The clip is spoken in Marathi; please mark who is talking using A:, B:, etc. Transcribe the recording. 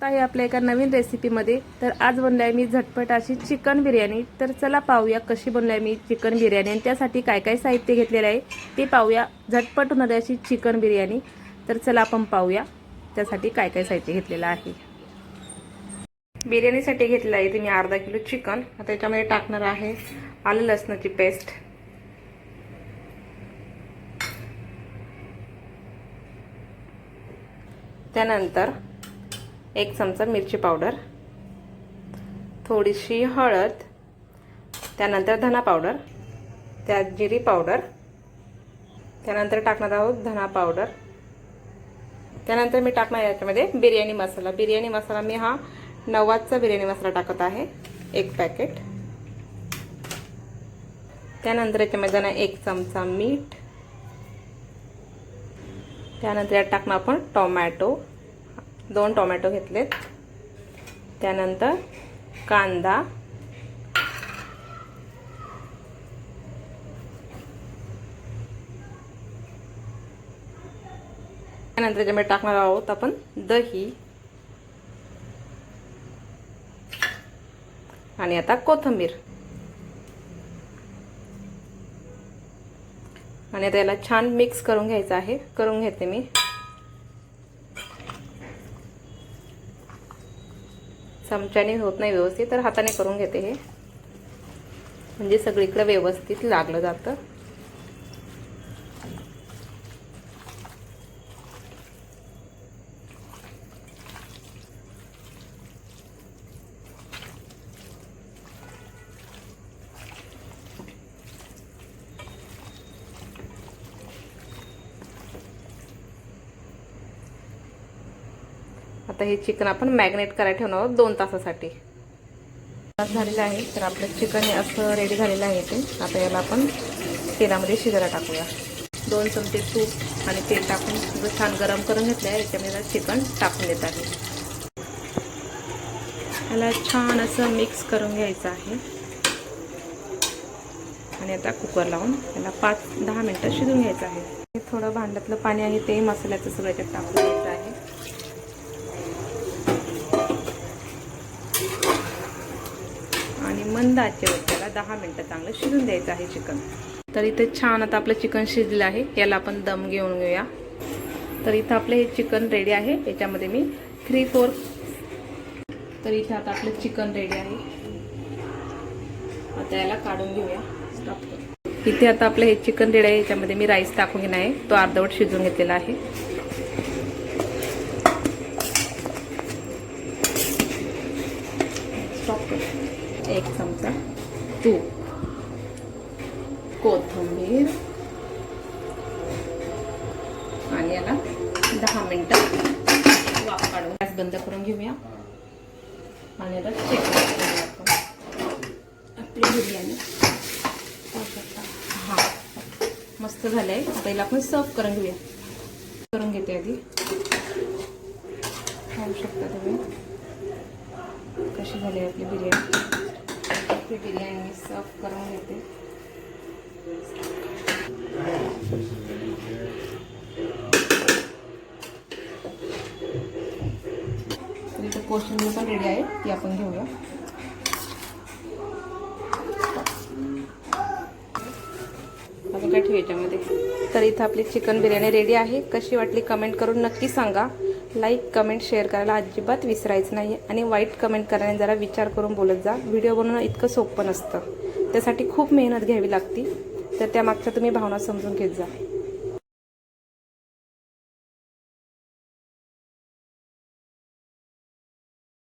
A: आहे आपल्या एका नवीन रेसिपीमध्ये तर आज बनलाय आहे मी झटपट अशी चिकन बिर्याणी तर चला पाहूया कशी बनलाय आहे मी चिकन बिर्याणी आणि त्यासाठी काय काय साहित्य घेतलेलं आहे ते पाहूया झटपट होणारी अशी चिकन बिर्याणी तर चला आपण पाहूया त्यासाठी काय काय साहित्य घेतलेलं आहे. बिर्याणीसाठी घेतलेलं आहे ते मी अर्धा किलो चिकन आता याच्यामध्ये टाकणार आहे आलं लसणाची पेस्ट त्यानंतर एक चमचा मिरची पावडर थोडीशी हळद त्यानंतर धना पावडर त्यात जिरी पावडर त्यानंतर टाकणार आहोत धना पावडर. त्यानंतर मी टाकणार याच्यामध्ये बिर्याणी मसाला. बिर्याणी मसाला मी हा नवाजचा बिर्याणी मसाला टाकत आहे एक पॅकेट. त्यानंतर याच्यामध्ये जाणार एक चमचा मीठ. त्यानंतर यात टाकणार आपण टोमॅटो. दोन टोमॅटो घेतलेत. त्यानंतर कांदा. त्यानंतर ज्यामध्ये टाकणार आहोत आपण दही. आणि आता कोथिंबीर. आणि आता याला छान मिक्स करून घ्यायचं आहे. करून घेते मी. चमच्याने होत नाही व्यवस्थित तर हाताने करून घेते हे. म्हणजे सगळीकडं व्यवस्थित लागलं जातं. आता हे चिकन आपण मॅग्नेट करायला ठेवणार आहोत दोन तासासाठी. तास झालेलं आहे तर आपलं चिकन हे असं रेडी झालेलं आहे ते आता याला आपण तेलामध्ये शिजायला टाकूया. दोन चमचे तूप आणि तेल टाकून सगळं छान गरम करून घेतलं आहे याच्यामध्ये चिकन टाकून देत आहे. याला छान असं मिक्स करून घ्यायचं आहे. आणि आता कुकर लावून याला पाच दहा मिनटं शिजून घ्यायचं आहे. थोडं भांड्यातलं पाणी आहे ते मसाल्याचं सगळं याच्यात टाकून घ्यायचं आहे आणि मंद आचेवर त्याला दहा मिनटं चांगलं शिजून द्यायचं आहे चिकन. तर इथे छान आता आपलं चिकन शिजलं आहे. याला आपण दम घेऊन घेऊया. तर इथं आपलं हे चिकन रेडी आहे. याच्यामध्ये मी थ्री फोर तर इथे आता आपलं चिकन रेडी आहे. आता याला काढून घेऊया. स्टॉप करू. इथे आता आपलं हे चिकन रेडी आहे. याच्यामध्ये मी राईस टाकून घेणार आहे. तो अर्धवट शिजून घेतलेला आहे. स्टॉप करू. एक चमचा तूप कोथिंबीर आणि याला दहा मिनटं वाफ काढून गॅस बंद करून घेऊया. आणि याला चेक करूया आपण. आपली बिर्याणी. हां. मस्त झालं आहे आता याला आपण सर्व करून घेऊया. करून घेते आधी. पाहू शकता तुम्ही. कशी झाली आपली बिर्याणी? ही बिर्याणी मी सर्व करून घेते. इथं कोशिंबीर पण रेडी आहे ती आपण घेऊया. आता काय ठेवू याच्यामध्ये तर इथं आपली चिकन बिर्याणी रेडी आहे. कशी वाटली कमेंट करून नक्की सांगा. लाईक कमेंट शेअर करायला अजिबात विसरायचं नाही आणि वाईट कमेंट करायला जरा विचार करून बोलत जा. व्हिडिओ बनवणं इतकं सोपं नसतं. त्यासाठी खूप मेहनत घ्यावी लागती. तर त्यामागच्या तुम्ही भावना समजून घेत जा.